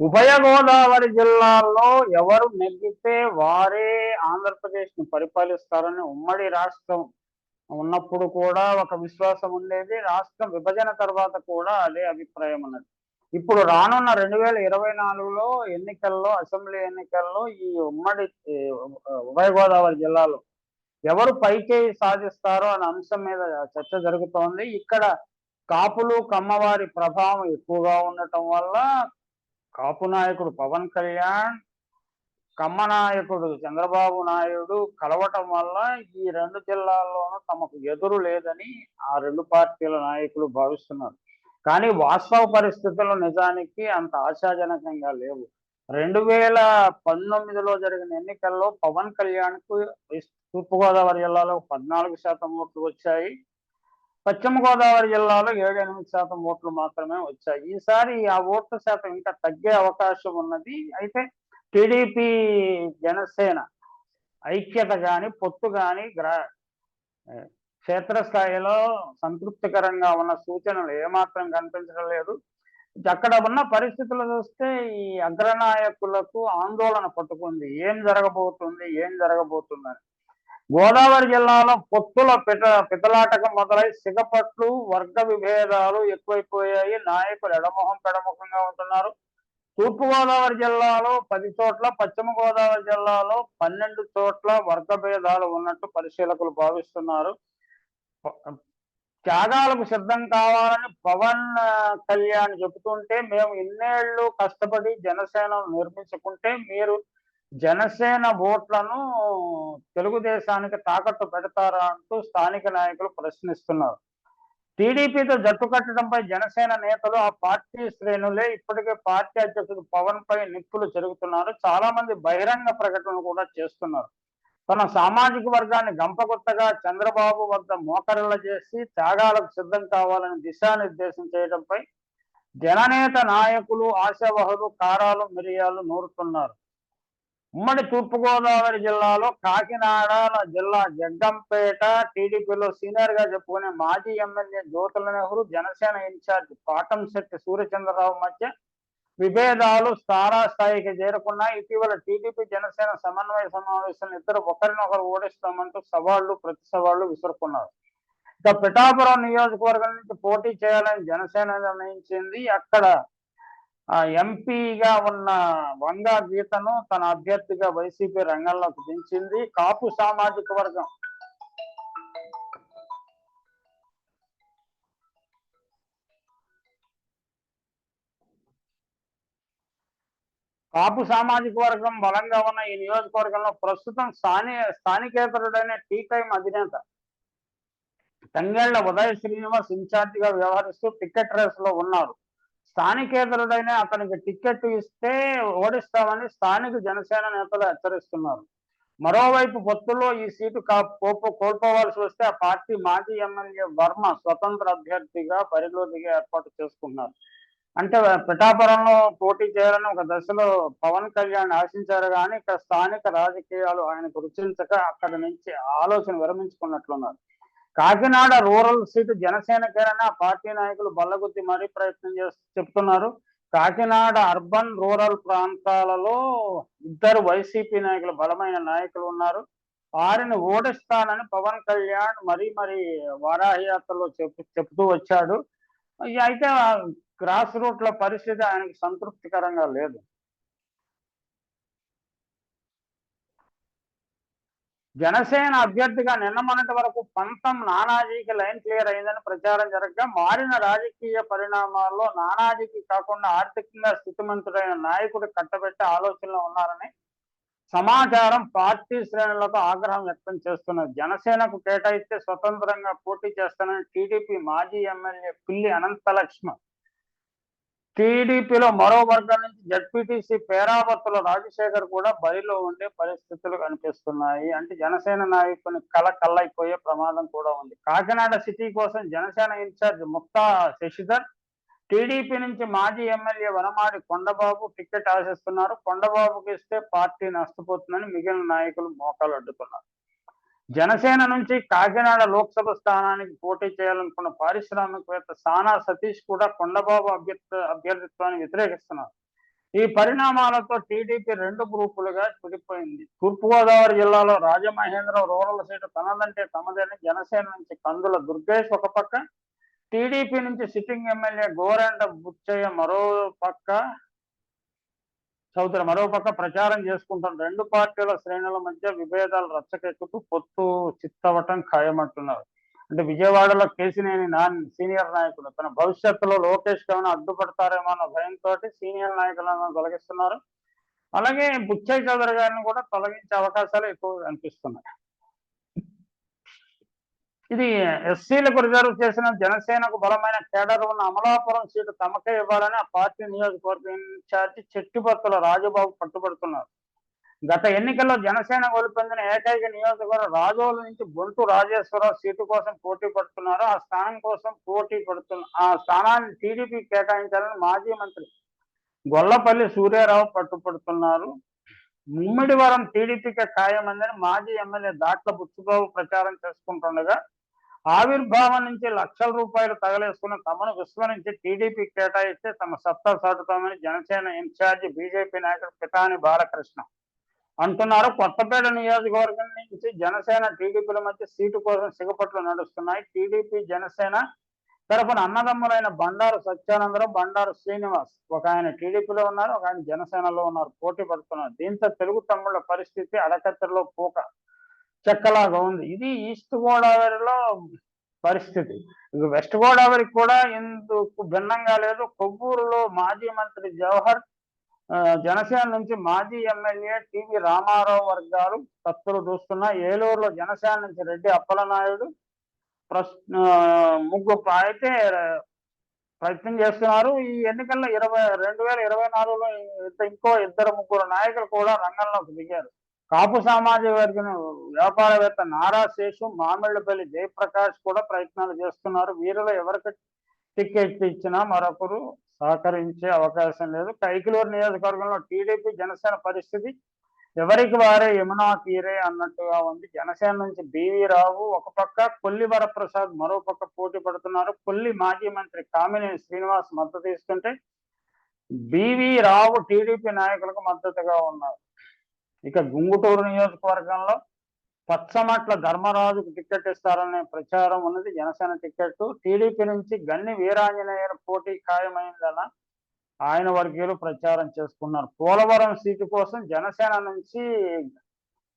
ఉభయ గోదావరి జిల్లాల్లో ఎవరు నెగ్గితే వారే ఆంధ్రప్రదేశ్ను పరిపాలిస్తారని ఉమ్మడి రాష్ట్రం ఉన్నప్పుడు కూడా ఒక విశ్వాసం ఉండేది. రాష్ట్రం విభజన తర్వాత కూడా అదే అభిప్రాయం ఉన్నది ఇప్పుడు రానున్న రెండు వేల ఇరవై నాలుగులో ఎన్నికల్లో అసెంబ్లీ ఎన్నికల్లో ఈ ఉమ్మడి ఉభయ గోదావరి జిల్లాలో ఎవరు పైకి సాధిస్తారో అనే అంశం మీద చర్చ జరుగుతోంది. ఇక్కడ కాపులు కమ్మవారి ప్రభావం ఎక్కువగా ఉండటం వల్ల కాపు నాయకుడు పవన్ కళ్యాణ్ కమ్మ నాయకుడు చంద్రబాబు నాయుడు కలవటం వల్ల ఈ రెండు జిల్లాల్లోనూ తమకు ఎదురు లేదని ఆ రెండు పార్టీల నాయకులు భావిస్తున్నారు. కానీ వాస్తవ పరిస్థితులు నిజానికి అంత ఆశాజనకంగా లేవు. రెండు వేల పంతొమ్మిదిలో జరిగిన ఎన్నికల్లో పవన్ కళ్యాణ్కు తూర్పుగోదావరి జిల్లాలో పద్నాలుగు శాతం ఓట్లు వచ్చాయి. పశ్చిమ గోదావరి జిల్లాలో ఏడు ఎనిమిది శాతం ఓట్లు మాత్రమే వచ్చాయి. ఈసారి ఆ ఓట్ల శాతం ఇంకా తగ్గే అవకాశం ఉన్నది. అయితే టీడీపీ జనసేన ఐక్యత కానీ పొత్తు కానీ గ్రా క్షేత్రస్థాయిలో సంతృప్తికరంగా ఉన్న సూచనలు ఏమాత్రం కనిపించడం లేదు. అక్కడ ఉన్న పరిస్థితులు చూస్తే ఈ అగ్రనాయకులకు ఆందోళన పట్టుకుంది. ఏం జరగబోతుంది? ఏం జరగబోతుందని. గోదావరి జిల్లాలో పొత్తుల పిట పితలాటకం మొదలై సిగపట్లు వర్గ విభేదాలు ఎక్కువైపోయాయి. నాయకులు ఎడమొహం పెడముఖంగా ఉంటున్నారు. తూర్పుగోదావరి జిల్లాలో పది చోట్ల పశ్చిమ గోదావరి జిల్లాలో పన్నెండు చోట్ల వర్గ భేదాలు ఉన్నట్టు పరిశీలకులు భావిస్తున్నారు. త్యాగాలకు సిద్ధం కావాలని పవన్ కళ్యాణ్ చెబుతుంటే మేము ఇన్నేళ్ళు కష్టపడి జనసేన నిర్మించుకుంటే మీరు జనసేన ఓట్లను తెలుగుదేశానికి తాకట్టు పెడతారా అంటూ స్థానిక నాయకులు ప్రశ్నిస్తున్నారు. టీడీపీతో జట్టు కట్టడంపై జనసేన నేతలు ఆ పార్టీ శ్రేణులే ఇప్పటికే పార్టీ అధ్యక్షుడు పవన్ పై నిప్పులు జరుగుతున్నారు చాలా మంది బహిరంగ ప్రకటనలు కూడా చేస్తున్నారు. తన సామాజిక వర్గాన్ని గంపగొత్తగా చంద్రబాబు వద్ద మోకరిల్ల చేసి త్యాగాలకు సిద్ధం కావాలని దిశానిర్దేశం చేయడంపై జననేత నాయకులు ఆశావహులు కారాలు మిరియాలు నూరుతున్నారు. ఉమ్మడి తూర్పుగోదావరి జిల్లాలో కాకినాడ జిల్లా జగ్గంపేట టీడీపీలో సీనియర్గా చెప్పుకునే మాజీ ఎమ్మెల్యే జ్యోతుల నెహ్రూ జనసేన ఇన్ఛార్జ్ పాటంశెట్టి సూర్యచంద్రరావు మధ్య విభేదాలు తారా స్థాయికి చేరుకున్నాయి. ఇటీవల టీడీపీ జనసేన సమన్వయ సమావేశం ఇద్దరు ఒకరినొకరు ఓడిస్తామంటూ సవాళ్ళు ప్రతి సవాళ్ళు విసురుకున్నారు. ఇక పిఠాపురం నియోజకవర్గం నుంచి పోటీ చేయాలని జనసేన నిర్ణయించింది. అక్కడ ఆ ఎంపీగా ఉన్న వంగా గీతను తన అభ్యర్థిగా వైసీపీ రంగంలోకి దించింది కాపు సామాజిక వర్గం. కాపు సామాజిక వర్గం బలంగా ఉన్న ఈ నియోజకవర్గంలో ప్రస్తుతం స్థానిక స్థానికేతరుడైన టీ టైం అధినేత. తంగేళ్ళ ఉదయ శ్రీనివాస్ ఇన్ఛార్జిగా వ్యవహరిస్తూ టికెట్ రేస్లో ఉన్నారు. స్థానికేతరుడైన అతనికి టికెట్ ఇస్తే ఓడిస్తామని స్థానిక జనసేన నేతలు హెచ్చరిస్తున్నారు. మరోవైపు పొత్తులో ఈ సీటు కోపు కోల్పోవాల్సి వస్తే ఆ పార్టీ మాజీ ఎమ్మెల్యే వర్మ స్వతంత్ర అభ్యర్థిగా బరిలో దిగే ఏర్పాటు చేసుకున్నారు. అంటే పిఠాపురంలో పోటీ చేయాలని ఒక దశలో పవన్ కళ్యాణ్ ఆశించారు కానీ ఇక్కడ స్థానిక రాజకీయాలు ఆయనకు రుచించక అక్కడి నుంచి ఆలోచన విరమించుకున్నట్లున్నారు. కాకినాడ రూరల్ సీటు జనసేనకైనా పార్టీ నాయకులు బల్లగుద్ది మరీ ప్రయత్నం చేస్తూ చెప్తున్నారు. కాకినాడ అర్బన్ రూరల్ ప్రాంతాలలో ఇద్దరు వైసీపీ నాయకులు బలమైన నాయకులు ఉన్నారు. వారిని ఓడిస్తానని పవన్ కళ్యాణ్ మరీ మరి వారాహయాత్రలో చెప్పు చెప్తూ వచ్చాడు. అయితే గ్రాస్ రూట్ల పరిస్థితి ఆయనకి సంతృప్తికరంగా లేదు. జనసేన అభ్యర్థిగా నిన్న మొన్నటి వరకు పంతం నానాజీకి లైన్ క్లియర్ అయిందని ప్రచారం జరగగా మారిన రాజకీయ పరిణామాల్లో నానాజీకి కాకుండా ఆర్థికంగా స్థితిమంతుడైన నాయకుడు కట్టబెట్టే ఆలోచనలో ఉన్నారని సమాచారం పార్టీ శ్రేణులతో ఆగ్రహం వ్యక్తం చేస్తున్నారు. జనసేనకు కేటాయిస్తే స్వతంత్రంగా పోటీ చేస్తానని టీడీపీ మాజీ ఎమ్మెల్యే పిల్లి అనంతలక్ష్మ టీడీపీలో మరో వర్గం నుంచి జడ్పీటీసీ పేరాపత్తుల రాజశేఖర్ కూడా బరిలో ఉండే పరిస్థితులు కనిపిస్తున్నాయి. అంటే జనసేన నాయకుని కల కల్లైపోయే ప్రమాదం కూడా ఉంది. కాకినాడ సిటీ కోసం Janasena in charge Mukta Sasidhar TDP నుంచి మాజీ ఎమ్మెల్యే వనమాడి కొండబాబు టికెట్ ఆశిస్తున్నారు. కొండబాబుకి ఇస్తే పార్టీ నష్టపోతుందని మిగిలిన నాయకులు మోకాలు అడ్డుతున్నారు జనసేన నుంచి కాకినాడ లోక్సభ స్థానానికి పోటీ చేయాలనుకున్న పారిశ్రామికవేత్త సానా సతీష్ కూడా కొండబాబు అభ్యర్థి అభ్యర్థిత్వాన్ని వ్యతిరేకిస్తున్నారు. ఈ పరిణామాలతో టీడీపీ రెండు గ్రూపులుగా విడిపోయింది తూర్పుగోదావరి జిల్లాలో రాజమహేంద్రం రూరల్ సీటు తనదంటే తమదని జనసేన నుంచి కందుల దుర్గేష్ ఒక పక్క టీడీపీ నుంచి సిట్టింగ్ ఎమ్మెల్యే గోరెండ బుచ్చయ్య మరో పక్క చౌదరి మరో పక్క ప్రచారం చేసుకుంటున్న రెండు పార్టీల శ్రేణుల మధ్య విభేదాలు రచ్చకెక్కుతూ పొత్తు చిత్తవటం ఖాయమంటున్నారు. అంటే విజయవాడలో కేసినేని నాన్ సీనియర్ నాయకుడు తన భవిష్యత్తులో లోకేష్ ఏమైనా అడ్డుపడతారేమో అన్న భయంతో సీనియర్ నాయకులను తొలగిస్తున్నారు. అలాగే బుచ్చయ్య చౌదరి గారిని కూడా తొలగించే అవకాశాలు ఎక్కువ కనిపిస్తున్నాయి. ఇది ఎస్సీలకు రిజర్వ్ చేసిన జనసేనకు బలమైన కేడర్ ఉన్న అమలాపురం సీటు తమకే ఇవ్వాలని ఆ పార్టీ నియోజకవర్గ ఇన్ఛార్జి చెట్టిపత్తుల రాజుబాబు పట్టుబడుతున్నారు. గత ఎన్నికల్లో జనసేన గెలుపొందిన ఏకైక నియోజకవర్గం రాజోలు నుంచి బొంతు రాజేశ్వరరావు సీటు కోసం పోటీ పడుతున్నారు. ఆ స్థానం కోసం పోటీ పడుతున్న ఆ స్థానాన్ని టీడీపీ కేటాయించాలని మాజీ మంత్రి గొల్లపల్లి సూర్యారావు పట్టుపడుతున్నారు ముమ్మిడివరం టీడీపీకి ఖాయమందని మాజీ ఎమ్మెల్యే దాట్ల బుచ్చుబాబు ప్రచారం చేసుకుంటుండగా ఆవిర్భావం నుంచి లక్షల రూపాయలు తగలేసుకున్న తమను విస్మరించి టీడీపీ కేటాయిస్తే తమ సత్తా సాటుతామని జనసేన ఇన్ఛార్జి బీజేపీ నాయకుడు పితాని బాలకృష్ణ అంటున్నారు. కొత్తపేట నియోజకవర్గం నుంచి జనసేన టీడీపీల మధ్య సీటు కోసం సిగపట్లు నడుస్తున్నాయి. టీడీపీ జనసేన తరపున అన్నదమ్ములైన బండారు సత్యానందరావు బండారు శ్రీనివాస్ ఒక ఆయన టీడీపీలో ఉన్నారు ఒక ఆయన జనసేనలో ఉన్నారు. పోటీ పడుతున్నారు. దీంతో తెలుగు తమ్ముళ్ళ పరిస్థితి అడకత్తెరలో పోక చెక్కలాగా ఉంది. ఇది ఈస్ట్ గోదావరిలో పరిస్థితి. ఇక వెస్ట్ గోదావరికి కూడా ఇందుకు భిన్నంగా లేదు. కొవ్వూరులో మాజీ మంత్రి జవహర్ జనసేన నుంచి మాజీ ఎమ్మెల్యే టివి రామారావు వర్గాలు కత్తులు దూస్తున్న ఏలూరులో జనసేన నుంచి రెడ్డి అప్పలనాయుడు ప్రస్ ముగ్గు అయితే ప్రయత్నం చేస్తున్నారు. ఈ ఎన్నికల్లో ఇరవై రెండు వేల ఇరవై నాలుగులో ఇంకో ఇద్దరు ముగ్గురు నాయకులు కూడా రంగంలోకి దిగారు. కాపు సామాజిక వర్గం వ్యాపారవేత్త నారా శేషు మామిళ్ళపల్లి జయప్రకాష్ కూడా ప్రయత్నాలు చేస్తున్నారు. వీరిలో ఎవరికి టికెట్ ఇచ్చినా మరొకరు సహకరించే అవకాశం లేదు. కైకిలూరు నియోజకవర్గంలో టీడీపీ జనసేన పరిస్థితి ఎవరికి వారే యమునా తీరే అన్నట్టుగా ఉంది. జనసేన నుంచి బివి రావు ఒక పక్క కొల్లి వరప్రసాద్ మరో పక్క పోటీ పడుతున్నారు. కొల్లి మాజీ మంత్రి కామినేని శ్రీనివాస్ మద్దతు ఇస్తుంటే బివి రావు టీడీపీ నాయకులకు మద్దతుగా ఉన్నారు. ఇక గుంగుటూరు నియోజకవర్గంలో పచ్చమట్ల ధర్మరాజుకు టికెట్ ఇస్తారనే ప్రచారం ఉన్నది. జనసేన టికెట్ టీడీపీ నుంచి గన్ని వీరాంజనేయుల పోటీ ఖాయమైందన్న ఆయన వర్గీయులు ప్రచారం చేసుకున్నారు. పోలవరం సీటు కోసం జనసేన నుంచి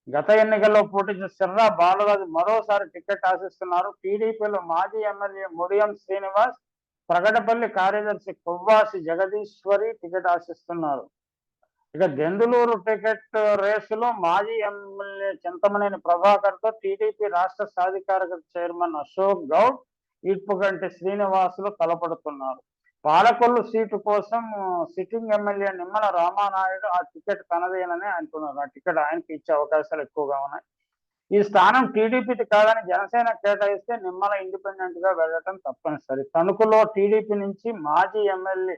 గత ఎన్నికల్లో పోటీ సిర్రా బాలరాజు మరోసారి టికెట్ ఆశిస్తున్నారు. టీడీపీలో మాజీ ఎమ్మెల్యే ముడియం శ్రీనివాస్ ప్రగటపల్లి కార్యదర్శి కొవ్వాసి జగదీశ్వరి టికెట్ ఆశిస్తున్నారు. ఇక దెందులూరు టికెట్ రేసులో మాజీ ఎమ్మెల్యే చింతమనేని ప్రభాకర్తో టీడీపీ రాష్ట్ర సాధికారిక చైర్మన్ అశోక్ గౌడ్ ఈడ్పుగంటి శ్రీనివాసులు తలపడుతున్నారు. పాలకొల్లు సీటు కోసం సిట్టింగ్ ఎమ్మెల్యే నిమ్మల రామానాయుడు ఆ టికెట్ తనదేనని అంటున్నారు. ఆ టికెట్ ఆయనకి ఇచ్చే అవకాశాలు ఎక్కువగా ఉన్నాయి. ఈ స్థానం టీడీపీది కాదని జనసేన కేటాయిస్తే నిమ్మల ఇండిపెండెంట్గా వెళ్ళటం తప్పనిసరి. తణుకులో టీడీపీ నుంచి మాజీ ఎమ్మెల్యే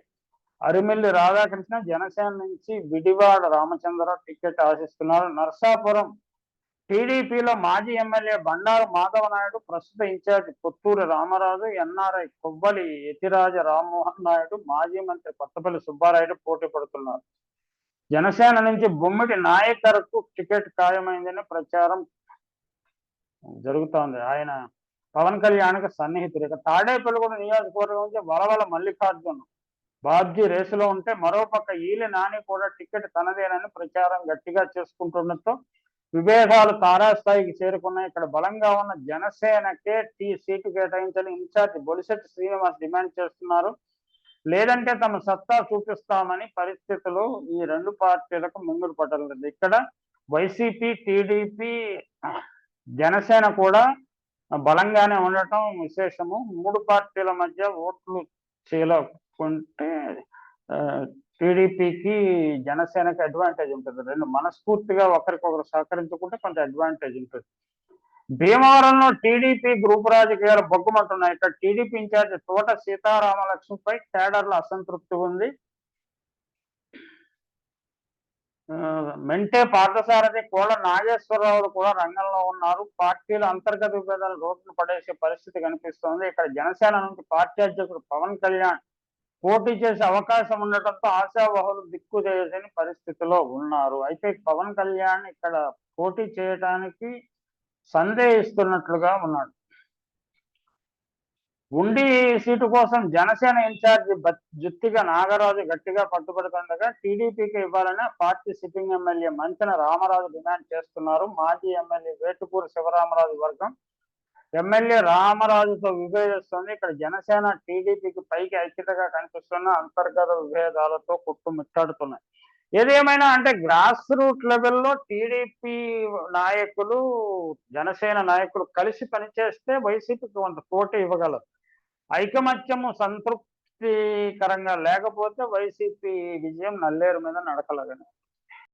అరిమిల్లి రాధాకృష్ణ జనసేన నుంచి విడివాడ రామచంద్ర టికెట్ ఆశిస్తున్నారు. నర్సాపురం టీడీపీలో మాజీ ఎమ్మెల్యే బండారు మాధవ నాయుడు ప్రస్తుత ఇన్ఛార్జ్ పుత్తూరు రామరాజు ఎన్ఆర్ఐ కొవ్వలి యతిరాజ రామ్మోహన్ నాయుడు మాజీ మంత్రి కొత్తపల్లి సుబ్బారాయుడు పోటీ పడుతున్నారు. జనసేన నుంచి బొమ్మిడి నాయకర్కు టికెట్ ఖాయమైందని ప్రచారం జరుగుతోంది. ఆయన పవన్ కళ్యాణ్కి సన్నిహితుడు. ఇక తాడేపల్లిగూడ నియోజకవర్గం నుంచి వలవల మల్లికార్జున్ బాబ్జీ రేసులో ఉంటే మరోపక్క ఈలి నాని కూడా టికెట్ తనదేనని ప్రచారం గట్టిగా చేసుకుంటుండటంతో విభేదాలు తారాస్థాయికి చేరుకున్నాయి. ఇక్కడ బలంగా ఉన్న జనసేనకే టీ సీటు కేటాయించని ఇన్ఛార్జ్ బొలిశెట్టి శ్రీనివాస్ డిమాండ్ చేస్తున్నారు. లేదంటే తమ సత్తా చూపిస్తామని పరిస్థితులు ఈ రెండు పార్టీలకు ముందుకు పట్టలేదు ఇక్కడ వైసీపీ టీడీపీ జనసేన కూడా బలంగానే ఉండటం విశేషము. మూడు పార్టీల మధ్య ఓట్లు చూసుకుంటే టీడీపీకి జనసేనకి అడ్వాంటేజ్ ఉంటుంది. రెండు మనస్ఫూర్తిగా ఒకరికొకరు సహకరించుకుంటే కొంచెం అడ్వాంటేజ్ ఉంటుంది. భీమవరంలో టీడీపీ గ్రూప్ రాజకీయాలు బొగ్గుమంటున్నాయి. ఇక్కడ టీడీపీ ఇన్ఛార్జ్ తోట సీతారామలక్ష్మిపై కేడర్ల అసంతృప్తి ఉంది. మెంటే పార్థసారథి కోళ్ళ నాగేశ్వరరావులు కూడా రంగంలో ఉన్నారు. పార్టీల అంతర్గత విభేదాలు రోడ్డును పడేసే పరిస్థితి కనిపిస్తోంది. ఇక్కడ జనసేన నుంచి పార్టీ అధ్యక్షుడు పవన్ కళ్యాణ్ పోటీ చేసే అవకాశం ఉండటంతో ఆశావహులు దిక్కు చేయని పరిస్థితిలో ఉన్నారు. అయితే పవన్ కళ్యాణ్ ఇక్కడ పోటీ చేయటానికి సందేహిస్తున్నట్లుగా ఉన్నాడు. ఉండి సీటు కోసం జనసేన ఇన్ఛార్జి జుత్తిగా నాగరాజు గట్టిగా పట్టుబడుతుండగా టీడీపీకి ఇవ్వాలని party sitting MLA Manchana Ramaraju demand చేస్తున్నారు. మాజీ ఎమ్మెల్యే వేటుకూరు శివరామరాజు వర్గం ఎమ్మెల్యే రామరాజుతో విభేదిస్తుంది. ఇక్కడ జనసేన టీడీపీకి పైకి ఐక్యతగా కనిపిస్తున్న అంతర్గత విభేదాలతో కుట్టుమిట్టాడుతున్నాయి. ఏదేమైనా అంటే గ్రాస్ రూట్ లెవెల్లో టీడీపీ నాయకులు జనసేన నాయకులు కలిసి పనిచేస్తే వైసీపీకి కొంత పోటీ ఇవ్వగలరు. ఐకమత్యము సంతృప్తికరంగా లేకపోతే వైసీపీ విజయం నల్లేరు మీద నడకలగనే